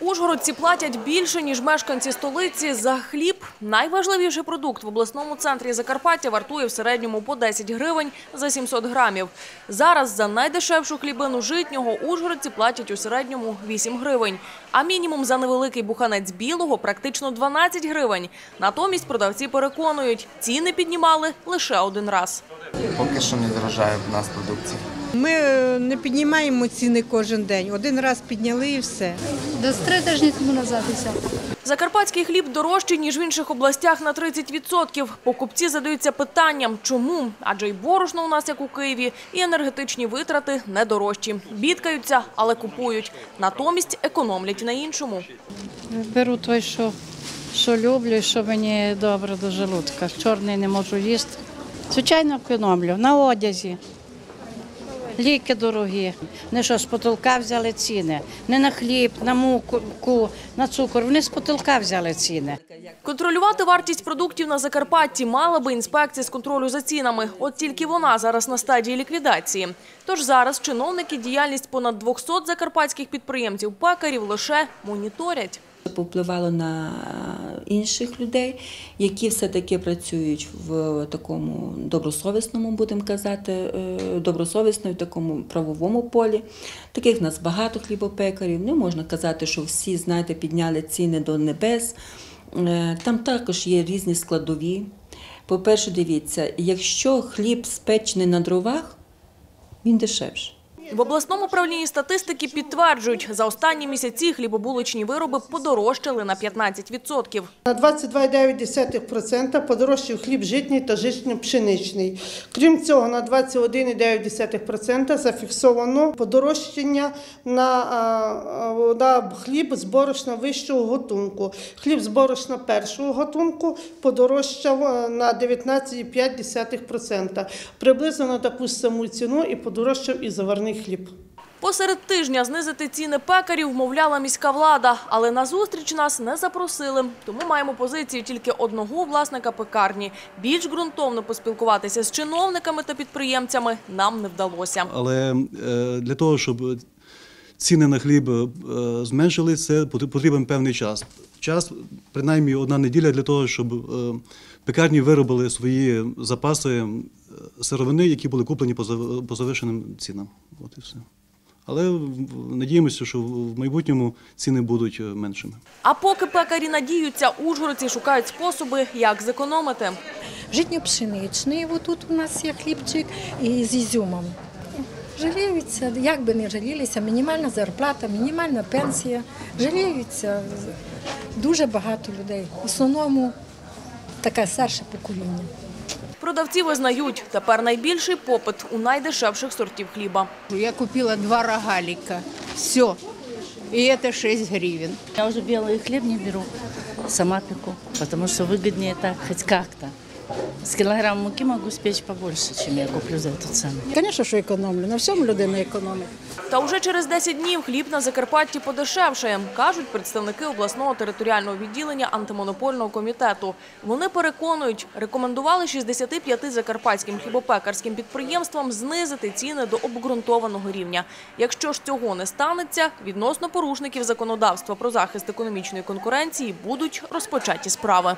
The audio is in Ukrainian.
Ужгородці платять більше, ніж мешканці столиці за хліб. Найважливіший продукт в обласному центрі Закарпаття вартує в середньому по 10 гривень за 700 грамів. Зараз за найдешевшу хлібину житнього ужгородці платять у середньому 8 гривень. А мінімум за невеликий буханець білого практично 12 гривень. Натомість продавці переконують, ціни піднімали лише один раз. Поки що не дорожає в нас продукція. Ми е, не піднімаємо ціни кожен день. Один раз підняли і все. Десь три тижні тому назад і все. Закарпатський хліб дорожчий, ніж в інших областях на 30%. Покупці задаються питанням, чому? Адже й борошно у нас, як у Києві, і енергетичні витрати не дорожчі. Бідкаються, але купують. Натомість економлять на іншому. Беру той, що, що люблю, що мені добре до желудка. Чорний не можу їсти. Звичайно, економлю на одязі. Ліки дорогі. Не що з потолка взяли ціни. Не на хліб, на муку, на цукор. Вони з потолка взяли ціни. Контролювати вартість продуктів на Закарпатті мала би інспекція з контролю за цінами. От тільки вона зараз на стадії ліквідації. Тож зараз чиновники діяльність понад 200 закарпатських підприємців-пекарів лише моніторять. Повпливало на інших людей, які все-таки працюють в такому добросовісному, будемо казати, е, добросовісному такому правовому полі. Таких в нас багато хлібопекарів. Не можна казати, що всі, знаєте, підняли ціни до небес. Е, Там також є різні складові. По-перше, дивіться, якщо хліб спечений на дровах, він дешевший. В обласному управлінні статистики підтверджують, за останні місяці хлібобулочні вироби подорожчали на 15%. На 22,9% подорожчав хліб житній та житньо-пшеничний. Крім цього, на 21,9% зафіксовано подорожчання на, на хліб з борошна вищого готунку. Хліб з борошна першого готунку подорожчав на 19,5%. Приблизно на таку саму ціну і подорожчав і заварний хліб. Посеред тижня знизити ціни пекарів вмовляла міська влада, але на зустріч нас не запросили. Тому маємо позицію тільки одного власника пекарні. Більш ґрунтовно поспілкуватися з чиновниками та підприємцями нам не вдалося. Але е, для того, щоб ціни на хліб е, зменшили, це пот- потрібен певний час. Час, принаймні одна неділя для того, щоб е, пекарні виробили свої запаси сировини, які були куплені по зав- цінам. От і все. Але надіємося, що в майбутньому ціни будуть е, меншими. А поки пекарі надіються, ужгородці шукають способи, як зекономити. житньо-пшеничний, отут у нас є хлібчик, і з ізюмом. Жаліються, як би не жалілися, мінімальна зарплата, мінімальна пенсія. Жаліються дуже багато людей. В основному таке старше покоління. Продавці визнають, тепер найбільший попит у найдешевших сортів хліба. Я купила два рогаліка. Все. І це 6 гривень. Я вже білий хліб не беру, сама пеку, тому що вигідніше так, хоч как-то. С килограмм муки могу спечь побольше, чем я куплю за эту цену. Звісно, що економлю. На всьому людина економить. Та уже через 10 днів хліб на Закарпатті подешевшає, кажуть представники обласного територіального відділення антимонопольного комітету. Вони переконують, рекомендували 65 закарпатським хлібопекарським підприємствам знизити ціни до обґрунтованого рівня. Якщо ж цього не станеться, відносно порушників законодавства про захист економічної конкуренції будуть розпочаті справи.